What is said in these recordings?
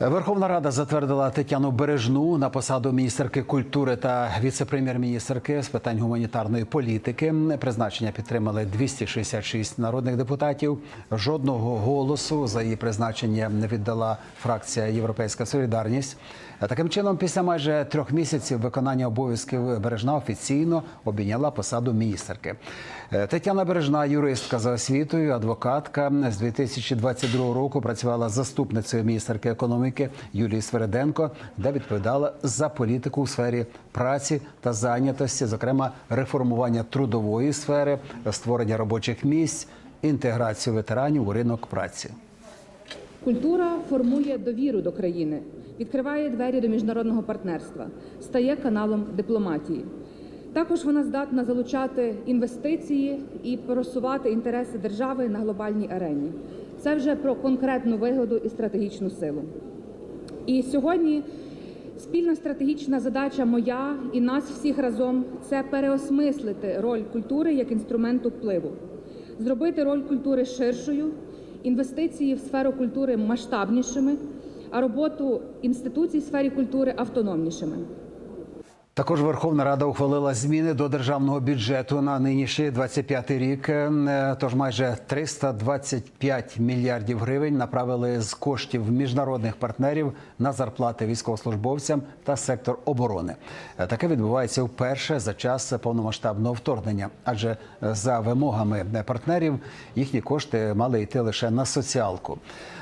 Верховна Рада затвердила Тетяну Бережну на посаду міністерки культури та віце-прем'єр-міністерки з питань гуманітарної політики. Призначення підтримали 266 народних депутатів. Жодного голосу за її призначення не віддала фракція Європейська Солідарність. Таким чином, після майже трьох місяців виконання обов'язків Бережна офіційно обійняла посаду міністерки. Тетяна Бережна, юристка за освітою, адвокатка з 2022 року працювала заступницею міністерки економіки Юлії Свереденко, де відповідала за політику у сфері праці та зайнятості, зокрема реформування трудової сфери, створення робочих місць, інтеграцію ветеранів у ринок праці. Культура формує довіру до країни, відкриває двері до міжнародного партнерства, стає каналом дипломатії. Також вона здатна залучати інвестиції і просувати інтереси держави на глобальній арені. Це вже про конкретну вигоду і стратегічну силу. І сьогодні спільна стратегічна задача моя і нас всіх разом це переосмислити роль культури як інструменту впливу, зробити роль культури ширшою, інвестиції в сферу культури масштабнішими, а роботу інституцій в сфері культури автономнішими. Також Верховна Рада ухвалила зміни до державного бюджету на нинішній 25 рік. Е, Тож майже 325 мільярдів гривень направили з коштів міжнародних партнерів на зарплати військовослужбовцям та сектор оборони. Е, Таке відбувається вперше за час повномасштабного вторгнення, адже е, за вимогами партнерів їхні кошти мали йти лише на соціалку.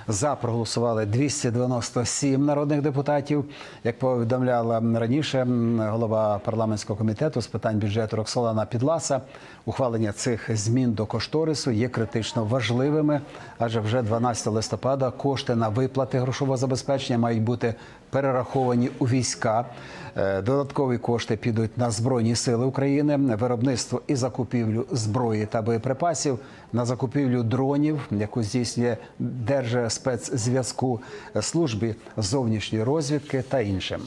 За проголосували 297 народних депутатів. Як повідомляла раніше голова парламентського комітету з питань бюджету Роксолана Підласа, ухвалення цих змін до кошторису є критично важливими, адже вже 12 листопада кошти на виплати грошового забезпечення мають бути перераховані у війська. Е, Додаткові кошти підуть на збройні сили України, виробництво і закупівлю зброї та боєприпасів, на закупівлю дронів, яку здійснює Держспецзв'язку, службі зовнішньої розвідки та іншим.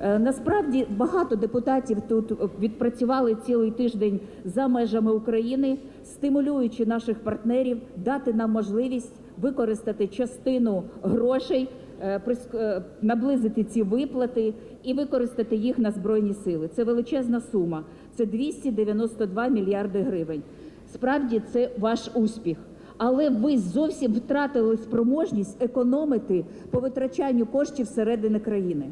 Е, Насправді багато депутатів тут відпрацювали цілий тиждень за межами України, стимулюючи наших партнерів дати нам можливість використати частину грошей, е, е, наблизити ці виплати і використати їх на збройні сили. Це величезна сума. Це 292 мільярди гривень. Справді це ваш успіх. Але ви зовсім втратили спроможність економити по витрачанню коштів всередини країни.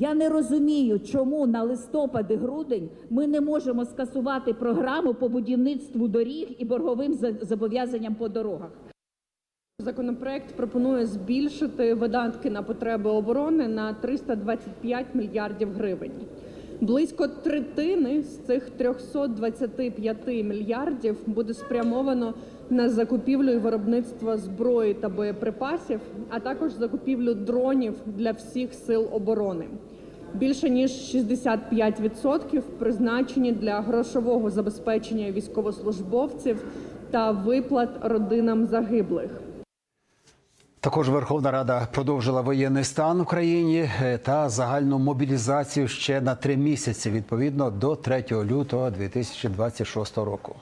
Я не розумію, чому на листопад і грудень ми не можемо скасувати програму по будівництву доріг і борговим за- зобов'язанням по дорогах. Законопроект пропонує збільшити видатки на потреби оборони на 325 мільярдів гривень. Близько третини з цих 325 мільярдів буде спрямовано на закупівлю і виробництво зброї та боєприпасів, а також закупівлю дронів для всіх сил оборони. Більше ніж 65% призначені для грошового забезпечення військовослужбовців та виплат родинам загиблих. Також Верховна Рада продовжила воєнний стан в країні е, та загальну мобілізацію ще на три місяці, відповідно до 3 лютого 2026 року.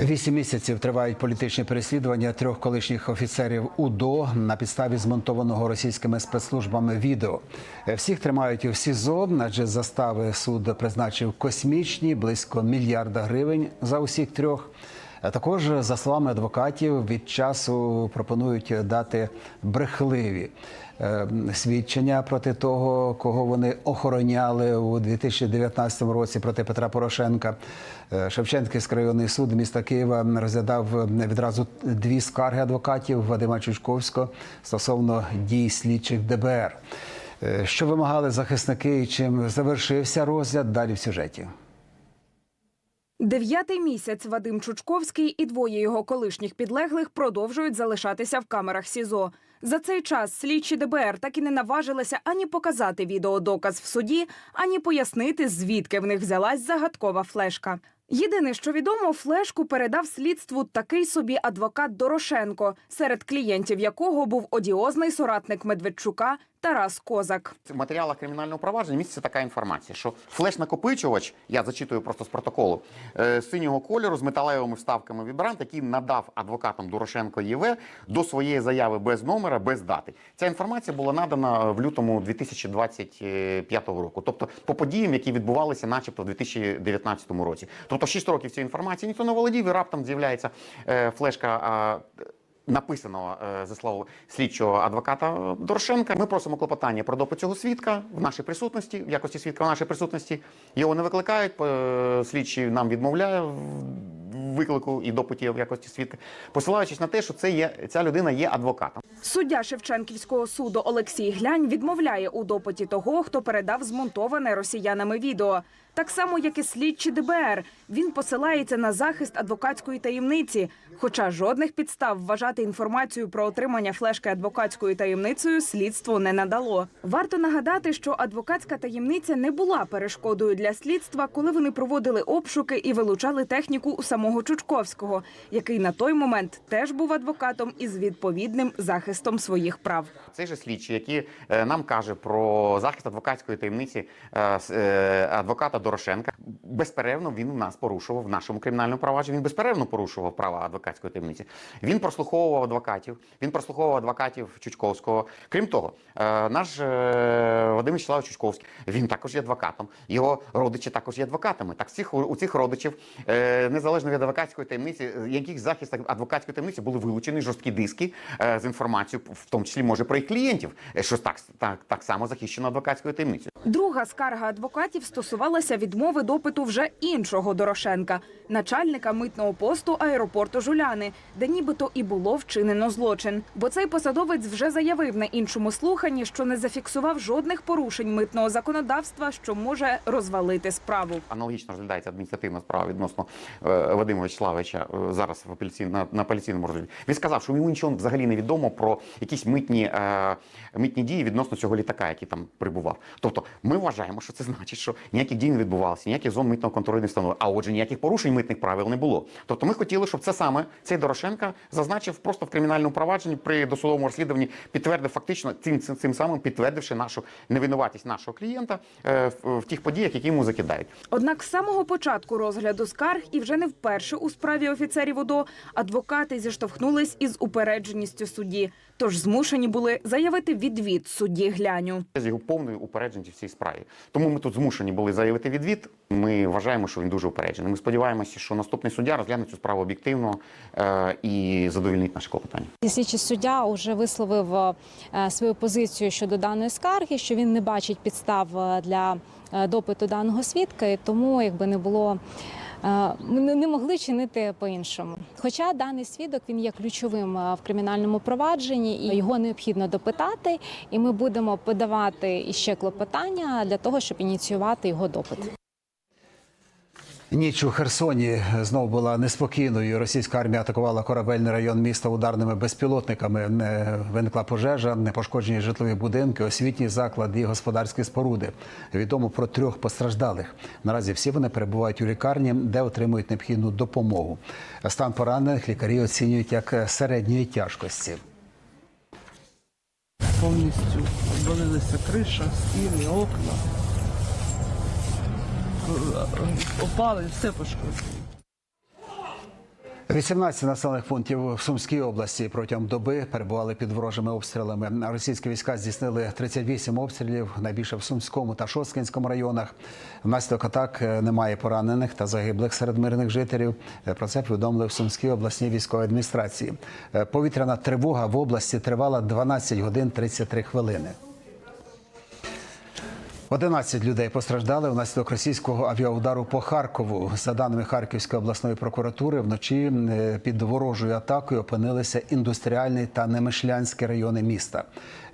Вісім місяців тривають політичні переслідування трьох колишніх офіцерів УДО на підставі змонтованого російськими спецслужбами відео. Е, Всіх тримають у СІЗО, адже застави суд призначив космічні близько мільярда гривень за усіх трьох. Е, Також, за словами адвокатів, від часу пропонують дати брехливі е, свідчення проти того, кого вони охороняли у 2019 році проти Петра Порошенка. Е, Шевченківський районний суд міста Києва розглядав відразу дві скарги адвокатів Вадима Чучковського стосовно дій слідчих ДБР. Що вимагали захисники і чим завершився розгляд? Далі в сюжеті. Дев'ятий місяць Вадим Чучковський і двоє його колишніх підлеглих продовжують залишатися в камерах СІЗО. За цей час слідчі ДБР так і не наважилися ані показати відеодоказ в суді, ані пояснити, звідки в них взялась загадкова флешка. Єдине, що відомо, флешку передав слідству такий собі адвокат Дорошенко, серед клієнтів якого був одіозний соратник Медведчука Тарас Козак. В матеріалах кримінального провадження міститься така інформація, що флеш-накопичувач, я зачитую просто з протоколу, е, синього кольору з металевими вставками вібрант, який надав адвокатам Дорошенко ЄВ до своєї заяви без номера, без дати. Ця інформація була надана в лютому 2025 року, тобто по подіям, які відбувалися, начебто, в 2019 році. Тобто 6 років цієї інформації ніхто не володів, і раптом з'являється е, флешка. А, написаного е, за слово слідчого адвоката Дорошенка. Ми просимо клопотання про допит цього свідка в нашій присутності, в якості свідка в нашій присутності. Його не викликають. е, Слідчий нам відмовляє в виклику і допиті в якості свідка, посилаючись на те, що це є ця людина є адвокатом. Суддя Шевченківського суду Олексій Глянь відмовляє у допиті того, хто передав змонтоване росіянами відео. Так само, як і слідчі ДБР, він посилається на захист адвокатської таємниці. Хоча жодних підстав вважати інформацію про отримання флешки адвокатською таємницею слідство не надало. Варто нагадати, що адвокатська таємниця не була перешкодою для слідства, коли вони проводили обшуки і вилучали техніку у самого Чучковського, який на той момент теж був адвокатом із відповідним захистом своїх прав. Цей же слідчий, який е, нам каже про захист адвокатської таємниці е, е, адвоката Дорошенка, безперервно він у нас порушував в нашому кримінальному провадженні. Він безперервно порушував права адвокатської таємниці. Він прослуховував адвокатів. Він прослуховував адвокатів Чучковського. Крім того, е, наш е, Вадим Вячеславович Чучковський, він також є адвокатом. Його родичі також є адвокатами. Так цих у цих родичів, е, незалежно від адвокатської таємниці, яких захист адвокатської таємниці були вилучені жорсткі диски з інформацією, в тому числі може про їх клієнтів, що так, так, так само захищено адвокатською таємницею. Друга скарга адвокатів стосувалася відмови допиту вже іншого Дорошенка, начальника митного посту аеропорту Жуляни, де нібито і було вчинено злочин. Бо цей посадовець вже заявив на іншому слуханні, що не зафіксував жодних порушень митного законодавства, що може розвалити справу. Аналогічно розглядається адміністративна справа відносно е, Вадима Вячеславовича е, зараз в апеляційному на, на апеляційному розгляді. Він сказав, що йому нічого взагалі не відомо про якісь митні, е, митні дії відносно цього літака, який там прибував. Тобто, ми вважаємо, що це значить, що ніяких дій не відбувалося, ніяких зон митного контролю не встановлено, а отже, ніяких порушень митних правил не було. Тобто, ми хотіли, щоб це саме цей Дорошенка зазначив просто в кримінальному провадженні при досудовому розслідуванні, підтвердив фактично цим, цим, цим самим підтвердивши нашу невинуватість нашого клієнта е, в, в тих подіях, які йому закидають. Однак з самого початку розгляду скарг і вже не вперше у справі офіцерів УДО адвокати зіштовхнулись із упередженістю судді, тож змушені були заявити відвід судді гляню. з його повною упередженістю в цій справі. Тому ми тут змушені були заявити відвід. Ми вважаємо, що він дуже упереджений. Ми сподіваємося, що наступний суддя розгляне цю справу об'єктивно е, і задовільнить наше клопотання. Слідчий суддя вже висловив е, свою позицію щодо даної скарги, що він не бачить підстав е, для допиту даного свідка, і тому якби не було. Е, Ми не- могли чинити по-іншому. Хоча даний свідок він є ключовим е, в кримінальному провадженні, і його необхідно допитати, і ми будемо подавати іще клопотання для того, щоб ініціювати його допит. Ніч у Херсоні знову була неспокійною. Російська армія атакувала корабельний район міста ударними безпілотниками. Не виникла пожежа, не пошкоджені житлові будинки, освітні заклади і господарські споруди. Відомо про трьох постраждалих. Наразі всі вони перебувають у лікарні, де отримують необхідну допомогу. Стан поранених лікарі оцінюють як середньої тяжкості. повністю обвалилися криша, стіни, окна. Опали, все пошкодили. 18 населених пунктів в Сумській області протягом доби перебували під ворожими обстрілами. Російські війська здійснили 38 обстрілів, найбільше в Сумському та Шосткинському районах. Внаслідок атак е, немає поранених та загиблих серед мирних жителів. Е, Про це повідомили в Сумській обласній військовій адміністрації. Е, Повітряна тривога в області тривала 12 годин 33 хвилини. 11 людей постраждали внаслідок російського авіаудару по Харкову. За даними Харківської обласної прокуратури, вночі е, під ворожою атакою опинилися індустріальний та Немишлянський райони міста.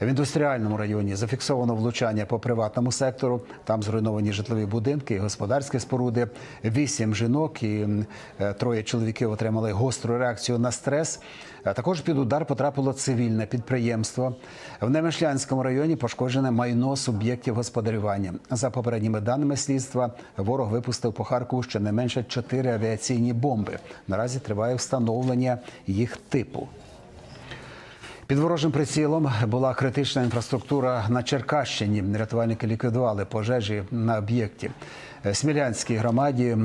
В індустріальному районі зафіксовано влучання по приватному сектору. Там зруйновані житлові будинки і господарські споруди. Вісім жінок і е, троє чоловіків отримали гостру реакцію на стрес. Також під удар потрапило цивільне підприємство. В Немишлянському районі пошкоджене майно суб'єктів господарювання. За попередніми даними слідства, ворог випустив по Харкову щонайменше чотири авіаційні бомби. Наразі триває встановлення їх типу. Під ворожим прицілом була критична інфраструктура на Черкащині. Рятувальники ліквідували пожежі на об'єкті. Смілянській громаді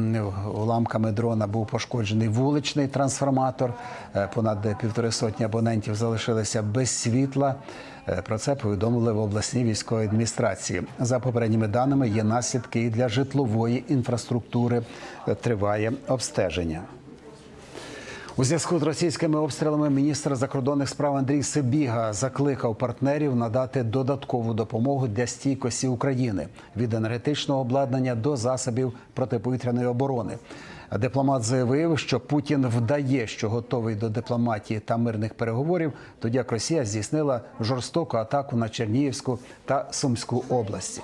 уламками дрона був пошкоджений вуличний трансформатор. Е, Понад півтори сотні абонентів залишилися без світла. Е, Про це повідомили в обласній військовій адміністрації. За попередніми даними є наслідки і для житлової інфраструктури. Триває обстеження. У зв'язку з російськими обстрілами міністр закордонних справ Андрій Сибіга закликав партнерів надати додаткову допомогу для стійкості України від енергетичного обладнання до засобів протиповітряної оборони. Дипломат заявив, що Путін вдає, що готовий до дипломатії та мирних переговорів, тоді як Росія здійснила жорстоку атаку на Чернігівську та Сумську області.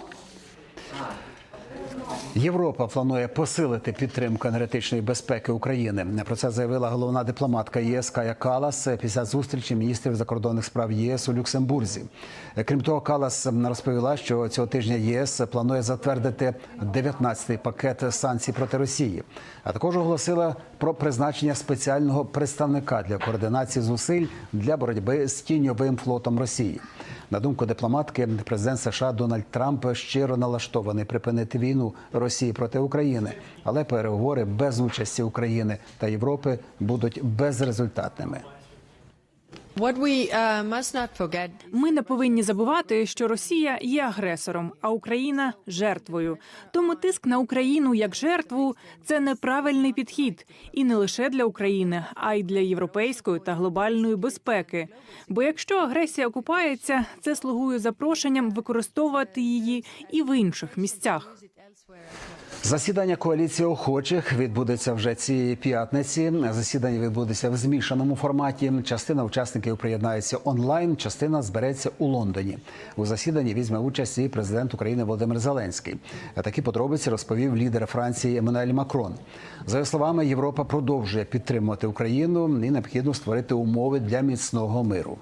Європа планує посилити підтримку енергетичної безпеки України. Про це заявила головна дипломатка єС Кая Калас після зустрічі міністрів закордонних справ ЄС у Люксембурзі. Крім того, Калас розповіла, що цього тижня ЄС планує затвердити 19-й пакет санкцій проти Росії, а також оголосила про призначення спеціального представника для координації зусиль для боротьби з тіньовим флотом Росії. На думку дипломатки, президент США Дональд Трамп щиро налаштований припинити війну Росії проти України, але переговори без участі України та Європи будуть безрезультатними. Ми не повинні забувати, що Росія є агресором, а Україна жертвою. Тому тиск на Україну як жертву це неправильний підхід, і не лише для України, а й для європейської та глобальної безпеки. Бо якщо агресія окупається, це слугує запрошенням використовувати її і в інших місцях. Засідання коаліції охочих відбудеться вже цієї п'ятниці. Засідання відбудеться в змішаному форматі. Частина учасників приєднається онлайн, частина збереться у Лондоні. У засіданні візьме участь і президент України Володимир Зеленський. Такі подробиці розповів лідер Франції Еммануель Макрон. За його словами, Європа продовжує підтримувати Україну і необхідно створити умови для міцного миру.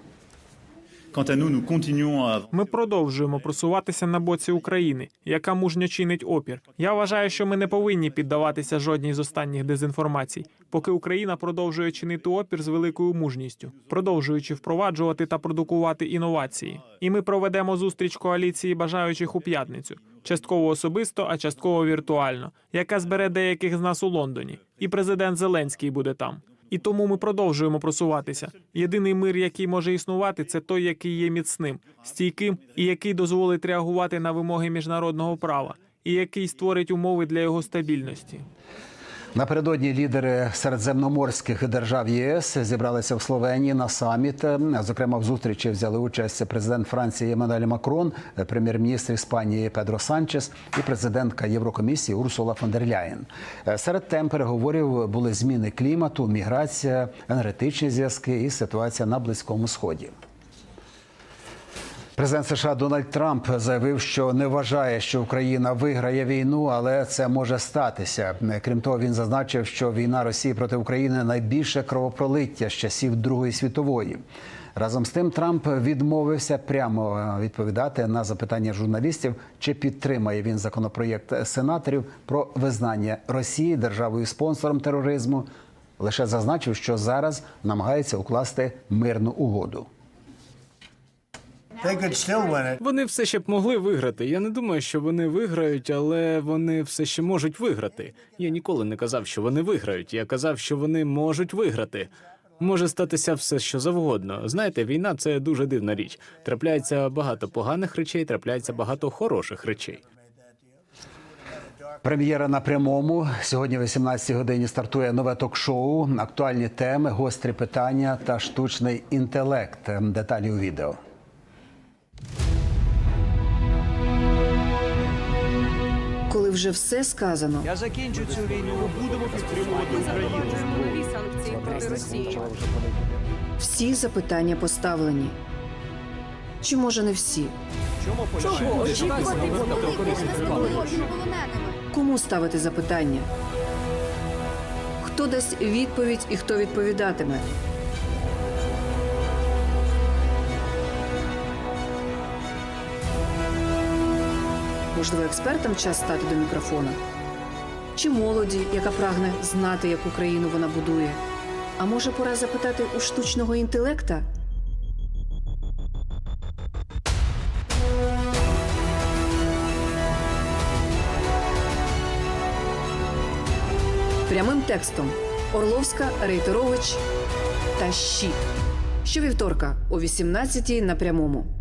Ми продовжуємо просуватися на боці України, яка мужньо чинить опір. Я вважаю, що ми не повинні піддаватися жодній з останніх дезінформацій, поки Україна продовжує чинити опір з великою мужністю, продовжуючи впроваджувати та продукувати інновації. І ми проведемо зустріч коаліції бажаючих у п'ятницю, частково особисто, а частково віртуально, яка збере деяких з нас у Лондоні. І президент Зеленський буде там. І тому ми продовжуємо просуватися. Єдиний мир, який може існувати, це той, який є міцним, стійким і який дозволить реагувати на вимоги міжнародного права, і який створить умови для його стабільності. Напередодні лідери середземноморських держав ЄС зібралися в Словенії на саміт. Зокрема, в зустрічі взяли участь президент Франції Еммануель Макрон, прем'єр-міністр Іспанії Педро Санчес і президентка Єврокомісії Урсула фон дер Ляєн. Серед тем переговорів були зміни клімату, міграція, енергетичні зв'язки і ситуація на Близькому Сході. Президент США Дональд Трамп заявив, що не вважає, що Україна виграє війну, але це може статися. Крім того, він зазначив, що війна Росії проти України найбільше кровопролиття з часів Другої світової. Разом з тим, Трамп відмовився прямо відповідати на запитання журналістів, чи підтримає він законопроєкт сенаторів про визнання Росії державою спонсором тероризму. Лише зазначив, що зараз намагається укласти мирну угоду. Вони все ще б могли виграти. Я не думаю, що вони виграють, але вони все ще можуть виграти. Я ніколи не казав, що вони виграють. Я казав, що вони можуть виграти. Може статися все, що завгодно. Знаєте, війна це дуже дивна річ. Трапляється багато поганих речей, трапляється багато хороших речей. Прем'єра на прямому сьогодні, о 18 годині, стартує нове ток-шоу. Актуальні теми, гострі питання та штучний інтелект. Деталі у відео. Вже все сказано, Я закінчу цю війну. Ми будемо підтримувати Україну. нові санкції проти Росії. всі запитання поставлені. Чи може не всі? Чому Кому ставити запитання? Хто дасть відповідь і хто відповідатиме? Можливо, експертам час стати до мікрофона. Чи молоді, яка прагне знати, яку країну вона будує? А може пора запитати у штучного інтелекта? Прямим текстом Орловська Рейтерович та Щі. Щовівторка о 18-й на прямому.